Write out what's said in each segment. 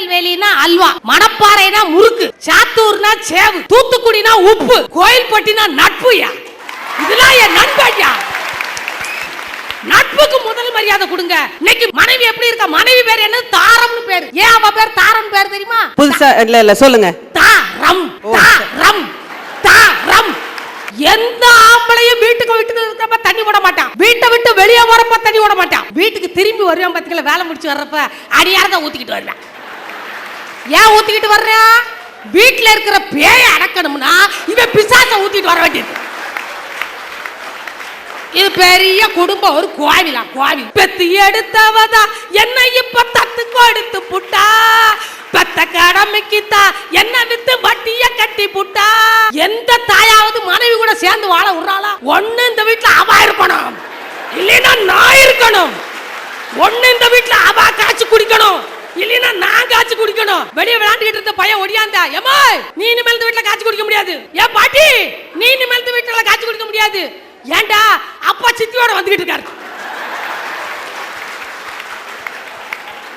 திருநெல்வேலினா அல்வா மணப்பாறைனா முறுக்கு சாத்தூர்னா சேவு தூத்துக்குடினா உப்பு கோயில்பட்டினா நட்புயா? இதெல்லாம் என் நண்பன்யா நட்புக்கு முதல் மரியாதை கொடுங்க. இன்னைக்கு மனைவி எப்படி இருக்கா? மனைவி பேர் என்ன தாரம்னு பேரு. ஏன் அவ பேர் தாரம் பேர் தெரியுமா? புதுசா இல்ல இல்ல சொல்லுங்க. தாரம் தாரம் தாரம். எந்த ஆம்பளையும் வீட்டுக்கு வீட்டுக்கு இருக்கிறப்ப தண்ணி போட மாட்டான். வீட்டை விட்டு வெளியே வரப்ப தண்ணி போட மாட்டான். வீட்டுக்கு திரும்பி வருவான் பாத்தீங்களா? வேலை முடிச்சு வர்றப்ப அடியாரத ஊத்திக்கிட்டு வருவேன். ஏன் ஊத்திக்கிட்டு வர்றேன் வீட்டில் இருக்கிற பேய அடக்கணும்னா இவன் பிசாச ஊத்திட்டு வர வேண்டியது. இது பெரிய குடும்பம் ஒரு கோவிலா? கோவில். பெத்து எடுத்தவதா? என்ன இப்ப தத்து கொடுத்து புட்டா? பெத்த கடமைக்குத்தா என்ன வித்து வட்டிய கட்டி புட்டா? எந்த தாயாவது மனைவி கூட சேர்ந்து வாழ விடுறாளா? ஒண்ணு இந்த வீட்டுல அவா இருக்கணும். இல்லைன்னா நான் இருக்கணும். ஒண்ணு இந்த வீட்டுல அவா காய்ச்சி குடிக்கணும். இல்லைன்னா நான் காய்ச்சி குடிக்கணும். வெளிய விளையாண்டுகிட்டு இருந்த பையன் ஒடியாந்தா? ஏமா நீ இனிமேல் இந்த வீட்டுல காய்ச்சி குடிக்க முடியாது. ஏன் பாட்டி நீ இனிமேல் இந்த வீட்டுல காய்ச்சி குடிக்க முடியாது. ஏண்டா அப்பா சித்தியோட வந்துகிட்டு இருக்காரு.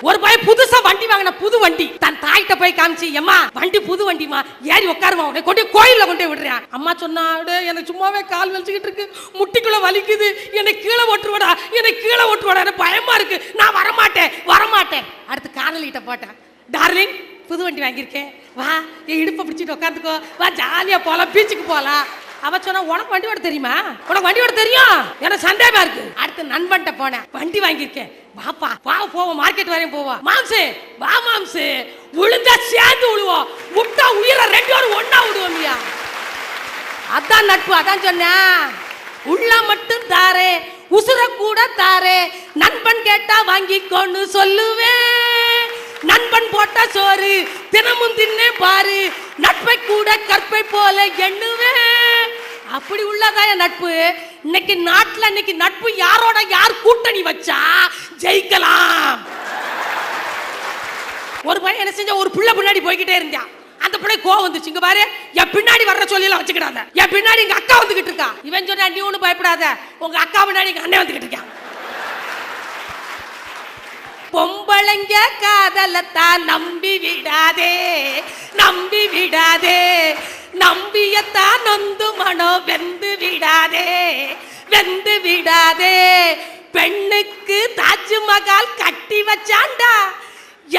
ஒரு பையன் புதுசா வண்டி வாங்கின புது வண்டி. தன் தாய்கிட்ட போய் காமிச்சு எம்மா வண்டி புது வண்டிமா ஏறி உட்காருமா உடனே கொண்டு கோயில்ல கொண்டு போய் விடுறேன். அம்மா சொன்னா "அடே, எனக்கு சும்மாவே கால் வலிச்சுக்கிட்டு இருக்கு. முட்டிக்குள்ள வலிக்குது. என்னை கீழே ஓட்டுருவடா என்னை கீழே ஓட்டுருவடா. எனக்கு பயமா இருக்கு. நான் வரமாட்டேன் வரமாட்டேன். அடுத்த போட்டேன். டார்லிங் புது வண்டி வாங்கியிருக்கேன். வா என் இடுப்பை பிடிச்சிட்டு உட்காந்துக்கோ வா ஜாலியாக போகலாம் பீச்சுக்கு போகலாம் அவ சொன்னா உனக்கு வண்டி ஓட தெரியுமா? உனக்கு வண்டி ஓட தெரியும்? எனக்கு சந்தேகமா இருக்கு. அடுத்து நண்பன்ட்ட போனேன். வண்டி வாங்கியிருக்கேன். வாப்பா வா போவோம் மார்க்கெட் வரையும் போவோம். மாம்சு வா மாம்சு. விழுந்தா சேர்ந்து விழுவோம் விட்டா உயிரை ரெண்டு பேரும் விடுவோம் இல்லையா அதான் நட்பு அதான் சொன்னேன். உள்ள மட்டும் தாரே உசுர கூட தாரே. நண்பன் கேட்டா வாங்கிக்கோன்னு சொல்லுவேன். நண்பன் போட்ட சோறு தினமும் தின்னே பாரு. நட்பை கூட கற்பை போல எண்ணுவேன். அப்படி உள்ளதா என் நட்பு? இன்னைக்கு நாட்டில் இன்னைக்கு நட்பு யாரோட யார் கூட்டணி வச்சா ஜெயிக்கலாம். ஒரு பையன் என்ன செஞ்ச ஒரு பிள்ளை பின்னாடி போய்கிட்டே இருந்தான் அந்த பிள்ளை கோவம் வந்துச்சு. இங்க பாரு என் பின்னாடி வர்ற சொல்லி எல்லாம் வச்சுக்கிடாத. என் பின்னாடி எங்க அக்கா வந்துகிட்டு இருக்கா. இவன் சொன்னா நீ ஒன்றும் பயப்படாத. உங்க அக்கா பின்னாடி எங்க அண்ணன் வந்துகிட்டு இருக்கான். பொம்பளைங்க காதலத்தான் நம்பி விடாதே நம்பி விடாதே. நம்பியத்தான் நொந்து மனோ வெந்து விடாதே வெந்து விடாதே. பெண்ணுக்கு தாஜ்மஹால் கட்டி வச்சாண்டா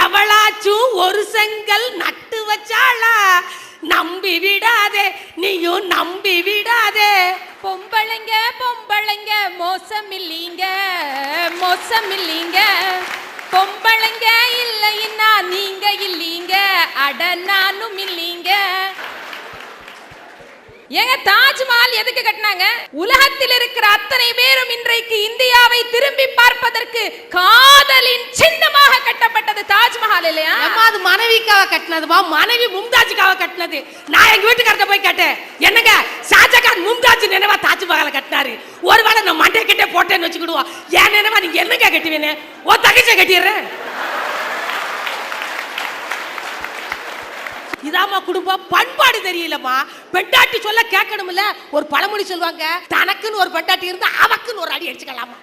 எவளாச்சும் ஒரு செங்கல் நட்டு வச்சாளா? நம்பி விடாதே நீயும் நம்பி விடாதே. பொம்பளைங்க பொம்பளைங்க மோசம் இல்லீங்க மோசம் இல்லீங்க பொம்பளைங்க இல்லைன்னா நீங்க இல்லீங்க. அட நானும் இல்லீங்க. ஏங்க தாஜ்மஹால் எதுக்கு கட்டினாங்க? உலகத்தில் இருக்கிற அத்தனை பேரும் இன்றைக்கு இந்திய இந்தியாவை திரும்பி பார்ப்பதற்கு காதலின் சின்னமாக கட்டப்பட்டது தாஜ்மஹால் இல்லையா? அம்மா அது மனைவிக்காக கட்டினதுமா மனைவி மும்தாஜுக்காக கட்டினது. நான் எங்க வீட்டுக்காரத்த போய் கேட்டேன். என்னங்க ஷாஜகான் மும்தாஜ் நினைவா தாஜ்மஹாலை கட்டினாரு? ஒருவேளை நான் மண்டை கிட்டே போட்டேன்னு வச்சுக்கிடுவோம் ஏன் நினைவா நீங்க என்னங்க கட்டுவீனே ஓ தகச்ச கட்டிடுறேன். இதாமா குடும்பம். பண்பாடு தெரியலம்மா. பெண்டாட்டி சொல்ல கேட்கணும்ல. ஒரு பழமொழி சொல்லுவாங்க தனக்குன்னு ஒரு பெண்டாட்டி இருந்தா அவக்குன்னு ஒரு அடி அடிச்சுக்கலாமா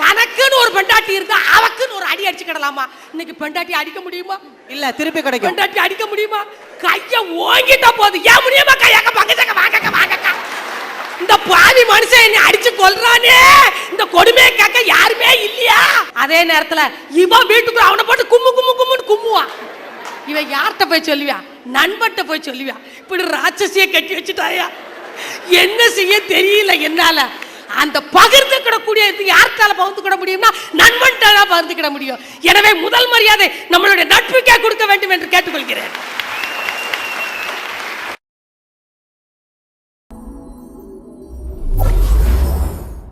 தனக்குன்னு ஒரு பெண்டாட்டி இருந்தா அவக்குன்னு ஒரு அடி அடிச்சுக்கிடலாமா இன்னைக்கு பெண்டாட்டி அடிக்க முடியுமா? இல்ல திருப்பி கிடைக்கும். பெண்டாட்டி அடிக்க முடியுமா? கைய ஓங்கிட்டா போது ஏன் முடியுமா கையாக்க பங்கச்சக்க வாங்கக்க வாங்கக்க இந்த பாவி மனுஷன் என்னை அடிச்சு கொல்றானே. இந்த கொடுமையை கேட்க யாருமே இல்லையா? அதே நேரத்துல இவன் வீட்டுக்குள்ள அவனை போட்டு கும்மு கும்மு கும்முன்னு கும்முவான். இவன் யார்கிட்ட போய் சொல்லுவியா? நண்பன்ட்ட போய் சொல்லுவியா? இப்படி ராட்சசியை கட்டி வச்சுட்டாயா? என்ன செய்ய தெரியல என்னால. அந்த பகிர்ந்துக்கிடக்கூடிய யாருக்கால பகிர்ந்துக்கிட முடியும்னா நண்பன் பகிர்ந்துக்கிட முடியும். எனவே முதல் மரியாதை நம்மளுடைய நட்புக்கே கொடுக்க வேண்டும் என்று கேட்டுக்கொள்கிறேன்.